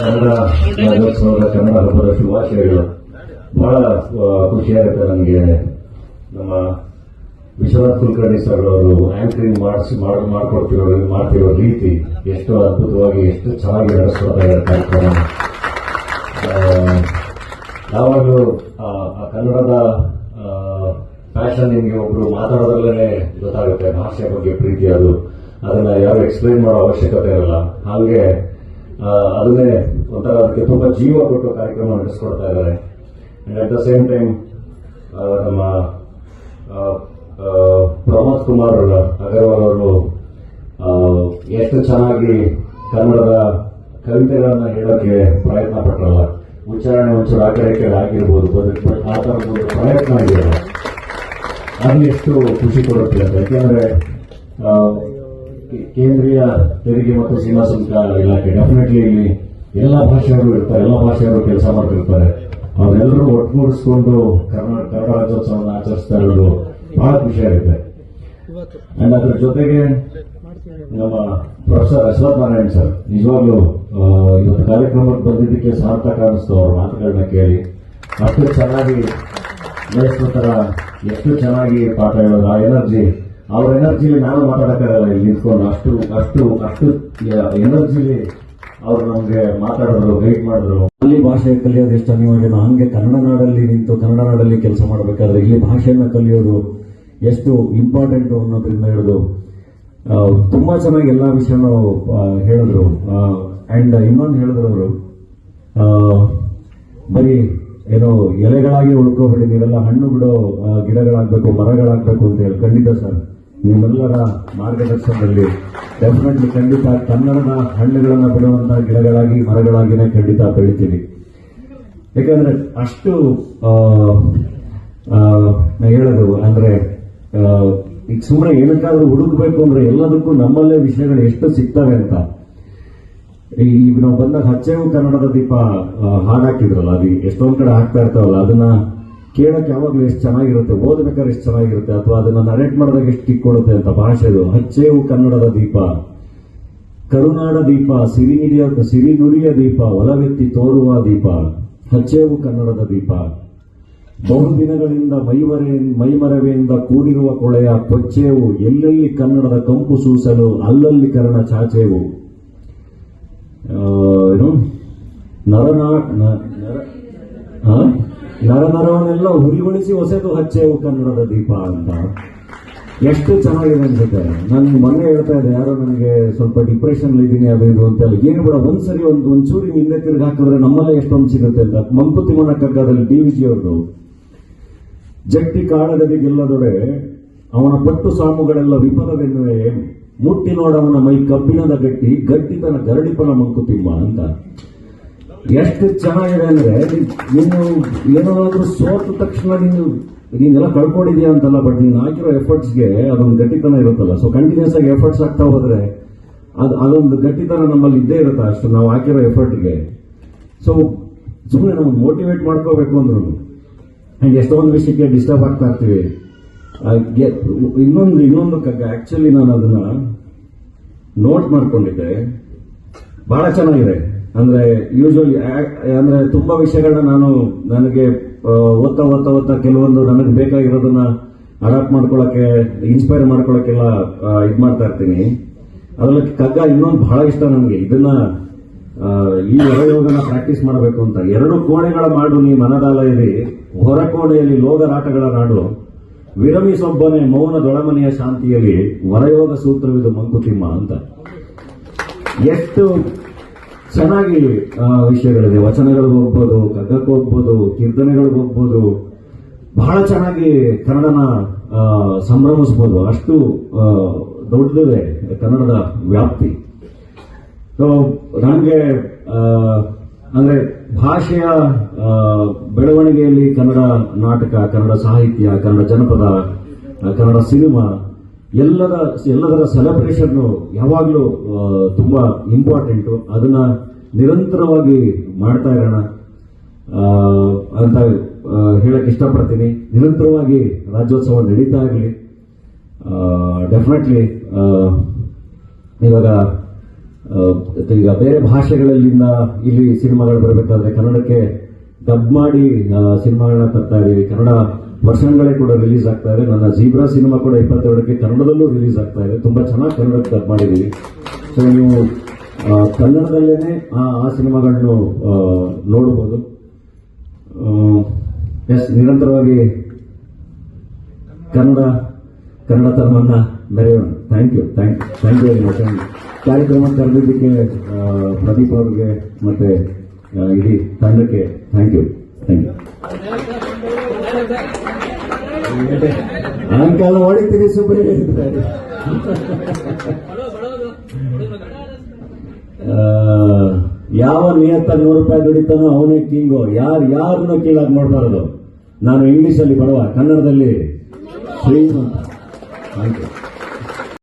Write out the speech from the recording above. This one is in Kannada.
ಕನ್ನಡ ರಾಜ್ಯೋತ್ಸವದ ಕನ್ನಡ ಹಬ್ಬದ ಶುಭಾಶಯಗಳು. ಬಹಳ ಖುಷಿಯಾಗುತ್ತೆ ನನಗೆ ನಮ್ಮ ವಿಶ್ವನಾಥ್ ಕುಲಕರ್ಣಿ ಸರ್ ಅವರು ಆಂಕರಿಂಗ್ ಮಾಡಿಸಿ, ಮಾಡಿ, ಮಾಡ್ಕೊಡ್ತಿರೋ, ಮಾಡ್ತಿರೋ ರೀತಿ ಎಷ್ಟು ಅದ್ಭುತವಾಗಿ, ಎಷ್ಟು ಚೆನ್ನಾಗಿ ನಡೆಸ್ಕೊಡ್ತಾ ಇದ್ದಾರೆ ಕಾರ್ಯಕ್ರಮ. ಯಾವಾಗಲೂ, ಆ ಕನ್ನಡದ ಫ್ಯಾಷನ್ ನಿಮಗೆ ಒಬ್ರು ಮಾತಾಡೋದ್ರಲ್ಲೇ ಗೊತ್ತಾಗುತ್ತೆ, ಭಾಷೆ ಬಗ್ಗೆ ಪ್ರೀತಿ ಅದು. ಅದನ್ನ ಯಾರು ಎಕ್ಸ್ಪ್ಲೈನ್ ಮಾಡೋ ಅವಶ್ಯಕತೆ ಇರಲ್ಲ. ಹಾಗೆ ಅದನ್ನೇ ಒಂಥರ ಅದಕ್ಕೆ ತುಂಬಾ ಜೀವ ಕೊಟ್ಟು ಕಾರ್ಯಕ್ರಮ ನಡೆಸ್ಕೊಡ್ತಾ ಇದ್ದಾರೆ. And at the same time ನಮ್ಮ ಪ್ರಮೋದ್ ಕುಮಾರ್ ಅಗರ್ವಾಲ್ ಅವರು ಎಷ್ಟು ಚೆನ್ನಾಗಿ ಕನ್ನಡದ ಕವಿತೆಗಳನ್ನ ಹೇಳೋಕೆ ಪ್ರಯತ್ನ ಪಟ್ಟರಲ್ಲ ಉಚ್ಚಾರಣೆ ಒಂಚೂರು ಆ ಆಗಿರ್ಬೋದು. ಆ ಥರದ ಒಂದು ಪ್ರಯತ್ನ ಆಗಿರಲ್ಲ ಅದನ್ನೆಷ್ಟು ಖುಷಿ ಕೊಡುತ್ತೆ ಅಂತ. ಯಾಕೆಂದ್ರೆ ಕೇಂದ್ರೀಯ ತೆರಿಗೆ ಮತ್ತು ಸೀಮಾ ಸುಂಕ ಇಲಾಖೆ. ಡೆಫಿನೆಟ್ಲಿ ಇಲ್ಲಿ ಎಲ್ಲ ಭಾಷೆಯವರು ಇರ್ತಾರೆ, ಎಲ್ಲ ಭಾಷೆಯವರು ಕೆಲಸ ಮಾಡ್ತಿರ್ತಾರೆ. ಅವರೆಲ್ಲರೂ ಒಟ್ಟುಗೂಡಿಸ್ಕೊಂಡು ಕರ್ನಾಟಕ ಕನ್ನಡ ರಾಜ್ಯೋತ್ಸವವನ್ನು ಆಚರಿಸ್ತಾ ಇರೋದು ಬಹಳ ಖುಷಿಯಾಗುತ್ತೆ ಅಂಡ್ ಅದ್ರ ಜೊತೆಗೆ ನಮ್ಮ ಪ್ರೊಫೆಸರ್ ಅಶ್ವಥ್ ನಾರಾಯಣ್ ಸರ್, ನಿಜವಾಗ್ಲೂ ಇವತ್ತು ಕಾರ್ಯಕ್ರಮಕ್ಕೆ ಬಂದಿದ್ದಕ್ಕೆ ಸಾರ್ಥಕ ಅನಿಸ್ತು ಅವ್ರ ಮಾತುಗಳನ್ನ ಕೇಳಿ. ಅಷ್ಟು ಚೆನ್ನಾಗಿ ತರ ಎಷ್ಟು ಚೆನ್ನಾಗಿ ಪಾಠ ಹೇಳೋದು, ಆ ಎನರ್ಜಿ ಅವ್ರ ಎನರ್ಜಿಲಿ ನಾನು ಮಾತಾಡಕ್ಕಾಗಲ್ಲ, ಇಲ್ಲಿ ನಿಂತ್ಕೊಂಡು ಅಷ್ಟು ಅಷ್ಟು ಅಷ್ಟು ಎನರ್ಜಿಲಿ ಅವ್ರು ನಮ್ಗೆ ಮಾತಾಡಿದ್ರು ಗೈಡ್ ಮಾಡಿದ್ರು. ಅಲ್ಲಿ ಭಾಷೆ ಕಲಿಯೋದು ಎಷ್ಟು ಅನಿವಾರ್ಯ ಹಂಗೆ ಕನ್ನಡ ನಾಡಲ್ಲಿ ನಿಂತು ಕನ್ನಡ ನಾಡಲ್ಲಿ ಕೆಲಸ ಮಾಡಬೇಕಾದ್ರೆ ಇಲ್ಲಿ ಭಾಷೆಯನ್ನ ಕಲಿಯೋದು ಎಷ್ಟು ಇಂಪಾರ್ಟೆಂಟ್ ಅನ್ನೋದ್ರಿಂದ ಹಿಡಿದು ತುಂಬಾ ಚೆನ್ನಾಗಿ ಎಲ್ಲಾ ವಿಷಯನೂ ಹೇಳಿದ್ರು. ಅಂಡ್ ಇನ್ನೊಂದು ಹೇಳಿದ್ರು ಅವರು. ಬರೀ ಏನೋ ಎಲೆಗಳಾಗಿ ಉಳ್ಕೋಬೇಡಿ ನೀವೆಲ್ಲ ಹಣ್ಣು ಬಿಡೋ ಗಿಡಗಳಾಗ್ಬೇಕು, ಮರಗಳಾಗ್ಬೇಕು ಅಂತ ಹೇಳಿ, ಖಂಡಿತ ಸರ್. ನಿಮ್ಮೆಲ್ಲರ ಮಾರ್ಗದರ್ಶನದಲ್ಲಿ ಡೆಫಿನೆಟ್ಲಿ ಖಂಡಿತ ಕನ್ನಡದ ಹಣ್ಣುಗಳನ್ನು ಬಿಡುವಂತಹ ಗಿಡಗಳಾಗಿ, ಮರಗಳಾಗಿನೇ ಖಂಡಿತ ಬೆಳಿತೀವಿ. ಯಾಕಂದ್ರೆ ಅಷ್ಟು ಹೇಳೋದು ಅಂದ್ರೆ ಈಗ ಸುಮ್ಮನೆ ಏನಕ್ಕಾದ್ರೂ ಹುಡುಕ್ಬೇಕು ಅಂದ್ರೆ ಎಲ್ಲದಕ್ಕೂ ನಮ್ಮಲ್ಲೇ ವಿಷಯಗಳು ಎಷ್ಟು ಸಿಗ್ತವೆ ಅಂತ. ಈಗ ನಾವು ಬಂದಾಗ ಹಚ್ಚೆವು ಕನ್ನಡದ ದೀಪ ಹಾಡಾಕಿದ್ರಲ್ಲ ಅದು ಎಷ್ಟೊಂದ್ ಕಡೆ ಹಾಕ್ತಾ ಇರ್ತಾವಲ್ಲ, ಅದನ್ನ ಕೇಳಕ್ ಯಾವಾಗಲೂ ಎಷ್ಟು ಚೆನ್ನಾಗಿರುತ್ತೆ, ಓದಬೇಕಾದ್ರೆ ಎಷ್ಟು ಚೆನ್ನಾಗಿರುತ್ತೆ, ಅಥವಾ ಅದನ್ನ ನರೇಟ್ ಮಾಡಿದಾಗ ಎಷ್ಟು ಕಿಕ್ ಅಂತ ಅಂತ ಭಾಷೆದು. ಹಚ್ಚೇವು ಕನ್ನಡದ ದೀಪ, ಕರುನಾಡ ದೀಪ ಸಿರಿನಿಡಿಯ ಸಿರಿನುಡಿಯ ದೀಪ, ಒಲವೆತ್ತಿ ತೋರುವ ದೀಪ, ಹಚ್ಚೇವು ಕನ್ನಡದ ದೀಪ. ಬಹುದಿನಗಳಿಂದ ಮೈವರೆ ಮೈಮರವೆಯಿಂದ ಕೂಡಿರುವ ಕೊಳೆಯ ಕೊಚ್ಚೇವು, ಎಲ್ಲೆಲ್ಲಿ ಕನ್ನಡದ ಕಂಪು ಸೂಸಲು, ಅಲ್ಲಲ್ಲಿ ಕರ್ಣ ಚಾಚೇವು. ಏನು? ನರನಾ ನರ ನರ ಆ? ನರ ನರವನ್ನೆಲ್ಲ ಹುರಿಗೊಳಿಸಿ ಹೊಸದು ಹಚ್ಚೇವು ಕನ್ನಡದ ದೀಪ ಅಂತ. ಎಷ್ಟು ಚೆನ್ನಾಗಿದೆ ಅನ್ಸುತ್ತೆ. ಮನೆ ಮೊನ್ನೆ ಹೇಳ್ತಾ ಇದ್ದೆ, ಯಾರೋ ನನಗೆ ಸ್ವಲ್ಪ ಡಿಪ್ರೆಷನ್ ಇದ್ದೀನಿ ಅದು ಇದು ಹೇಳಿ. ಏನು ಬೇಡ, ಒಂದ್ಸರಿ ಒಂದು ಒಂಚೂರಿ ಹಿಂದೆ ತಿರುಗಿ ಹಾಕಿದ್ರೆ ನಮ್ಮಲ್ಲೇ ಎಷ್ಟೊಂದು ಸಿಗುತ್ತೆ ಅಂತ. ಮಂಕುತಿಮ್ಮನ ಕಗ್ಗದಲ್ಲಿ ಡಿ ವಿ ಜಿ ಅವ್ರದ್ದು ಜಟ್ಟಿ ಕಾಳಗದಿ ಗೆಲ್ಲದೊಡೆ ಅವನ ಪಟ್ಟು ಸಾಮುಗಳೆಲ್ಲ ವಿಫಲವೆನ್ನುವೆ. ಮುಟ್ಟಿ ನೋಡವನ ಮೈ ಕಬ್ಬಿಣದ ಗಟ್ಟಿ, ಗಟ್ಟಿತನ ಗರಡಿಪನ ಮಂಕುತಿಮ್ಮ ಅಂತ. ಎಷ್ಟು ಚೆನ್ನಾಗಿದೆ ಅಂದ್ರೆ, ನೀನು ಏನಾದ್ರೂ ಸೋತ ತಕ್ಷಣ ನೀನು, ನೀನೆಲ್ಲ ಕಳ್ಕೊಂಡಿದ್ಯಾ ಅಂತಲ್ಲ ಬಟ್ ನೀನು ಹಾಕಿರೋ ಎಫರ್ಟ್ಸ್ಗೆ ಅದೊಂದು ಗಟ್ಟಿತನ ಇರುತ್ತಲ್ಲ. ಸೊ ಕಂಟಿನ್ಯೂಸ್ ಆಗಿ ಎಫರ್ಟ್ಸ್ ಆಗ್ತಾ ಹೋದ್ರೆ, ಅದು, ಅದೊಂದು ಗಟ್ಟಿತನ ನಮ್ಮಲ್ಲಿ ಇದ್ದೇ ಇರುತ್ತೆ ಅಷ್ಟು, ನಾವು ಹಾಕಿರೋ ಎಫರ್ಟ್ಗೆ ಸೊ ಸುಮ್ಮನೆ ನಾವು ಮೋಟಿವೇಟ್ ಮಾಡ್ಕೋಬೇಕು ಅಂದ್ರು. ಎಷ್ಟೊಂದು ವಿಷಯಕ್ಕೆ ಡಿಸ್ಟರ್ಬ್ ಆಗ್ತಾ ಇರ್ತೀವಿ. ಇನ್ನೊಂದು ಇನ್ನೊಂದು ಆಕ್ಚುಲಿ ನಾನು ಅದನ್ನ ನೋಟ್ ಮಾಡ್ಕೊಂಡಿದ್ದೆ. ಬಹಳ ಚೆನ್ನಾಗಿದೆ. ಅಂದ್ರೆ ಯೂಶಲಿ ಅಂದ್ರೆ ತುಂಬಾ ವಿಷಯಗಳನ್ನ ನಾನು ನನಗೆ ಓದ್ತಾ ಓದ್ತಾ ಓದ್ತಾ ಕೆಲವೊಂದು ನನಗೆ ಬೇಕಾಗಿರೋದನ್ನ ಅಡಾಪ್ಟ್ ಮಾಡ್ಕೊಳಕ್ಕೆ ಇನ್ಸ್ಪೈರ್ ಮಾಡ್ಕೊಳಕ್ಕೆಲ್ಲ ಇದು ಮಾಡ್ತಾ ಇರ್ತೀನಿ. ಅದ್ರಲ್ಲಿ ಕಗ್ಗ ಇನ್ನೊಂದು ಬಹಳ ಇಷ್ಟ ನನಗೆ. ಇದನ್ನ ಈ ಹೊರಯೋಗನ ಪ್ರಾಕ್ಟೀಸ್ ಮಾಡಬೇಕು ಅಂತ. ಎರಡು ಕೋಣೆಗಳ ಮಾಡು ನೀ ಮನದಾಲ ಇರಿ ಹೊರ ಕೋಣೆಯಲ್ಲಿ ಲೋಗರಾಟಗಳ ನಾಡು. ವಿರಮಿಸೊಬ್ಬನೇ ಮೌನದೊಳಮನೆಯ ಶಾಂತಿಯಲ್ಲಿ ವರಯೋಗ ಸೂತ್ರವಿದು ಮಂಕುತಿಮ್ಮ ಅಂತ. ಎಷ್ಟು ಚೆನ್ನಾಗಿ ವಿಷಯಗಳಿದೆ. ವಚನಗಳಿಗೆ ಹೋಗ್ಬೋದು ಕಗ್ಗಕ್ಕೆ ಹೋಗ್ಬೋದು ಕೀರ್ತನೆಗಳಿಗೆ ಹೋಗ್ಬೋದು. ಬಹಳ ಚೆನ್ನಾಗಿ ಕನ್ನಡನ ಸಂಭ್ರಮಿಸ್ಬೋದು. ಅಷ್ಟು ದೊಡ್ಡದಿದೆ ಕನ್ನಡದ ವ್ಯಾಪ್ತಿ. ನನಗೆ ಅಂದ್ರೆ ಭಾಷೆಯ ಬೆಳವಣಿಗೆಯಲ್ಲಿ ಕನ್ನಡ ನಾಟಕ, ಕನ್ನಡ ಸಾಹಿತ್ಯ, ಕನ್ನಡ ಜನಪದ ಕನ್ನಡ ಸಿನಿಮಾ ಎಲ್ಲದ ಎಲ್ಲದರ ಸೆಲೆಬ್ರೇಷನ್ ಯಾವಾಗಲೂ ತುಂಬ ಇಂಪಾರ್ಟೆಂಟು ಅದನ್ನ ನಿರಂತರವಾಗಿ ಮಾಡ್ತಾ ಇರೋಣ. ಅಂತ ಹೇಳಕ್ಕೆ ಹೇಳಕ್ ಇಷ್ಟಪಡ್ತೀನಿ. ನಿರಂತರವಾಗಿ ರಾಜ್ಯೋತ್ಸವ ನಡೀತಾ ಇರಲಿ. ಡೆಫಿನೆಟ್ಲಿ ಇವಾಗ ಈಗ ಬೇರೆ ಭಾಷೆಗಳಲ್ಲಿಂದ ಇಲ್ಲಿ ಸಿನಿಮಾಗಳು ಬರಬೇಕಾದ್ರೆ ಕನ್ನಡಕ್ಕೆ ಡಬ್ ಮಾಡಿ ಸಿನಿಮಾಗಳನ್ನ ತರ್ತಾ ಇದೀವಿ ಕನ್ನಡ ವರ್ಷಗಳೇ ಕೂಡ ರಿಲೀಸ್ ಆಗ್ತಾ ಇದೆ. ನನ್ನ ಜೀಬ್ರಾ ಸಿನಿಮಾ ಕೂಡ ಇಪ್ಪತ್ತೆರಡಕ್ಕೆ ಕನ್ನಡದಲ್ಲೂ ರಿಲೀಸ್ ಆಗ್ತಾ ಇದೆ. ತುಂಬಾ ಚೆನ್ನಾಗಿ ಕನ್ನಡಕ್ಕೆ ಡಬ್ ಮಾಡಿದ್ದೀವಿ. ಸೊ ನೀವು ಕನ್ನಡದಲ್ಲೇ ಆ ಆ ಸಿನಿಮಾಗಳನ್ನು ನೋಡಬಹುದು ಎಸ್, ನಿರಂತರವಾಗಿ ಕನ್ನಡ ಕನ್ನಡ ತರ್ಮನ್ನ ಮೆರೆಯೋಣ. Thank you thank thank you very much ಕಾರ್ಯಕ್ರಮ ಕರೆದಿದ್ದಕ್ಕೆ ಪ್ರದೀಪ್ ಅವ್ರಿಗೆ ಮತ್ತೆ ಇಡೀ ತಂಡಕ್ಕೆ ಥ್ಯಾಂಕ್ ಯು ಅಂಕಲ್ ಹೊಡಿತೀರಿ. ಆ, ಯಾವ ನಿಯತ್ತ ನೂರು ರೂಪಾಯಿ ದುಡಿತಾನೋ ಅವನೇ ಕಿಂಗು ಯಾರು ಯಾರನ್ನು ಕೀಳಾಗಿ ನೋಡಬಾರದು ನಾನು ಇಂಗ್ಲಿಷಲ್ಲಿ ಬಡವ ಕನ್ನಡದಲ್ಲಿ ಶ್ರೀಮಂತ. Thank you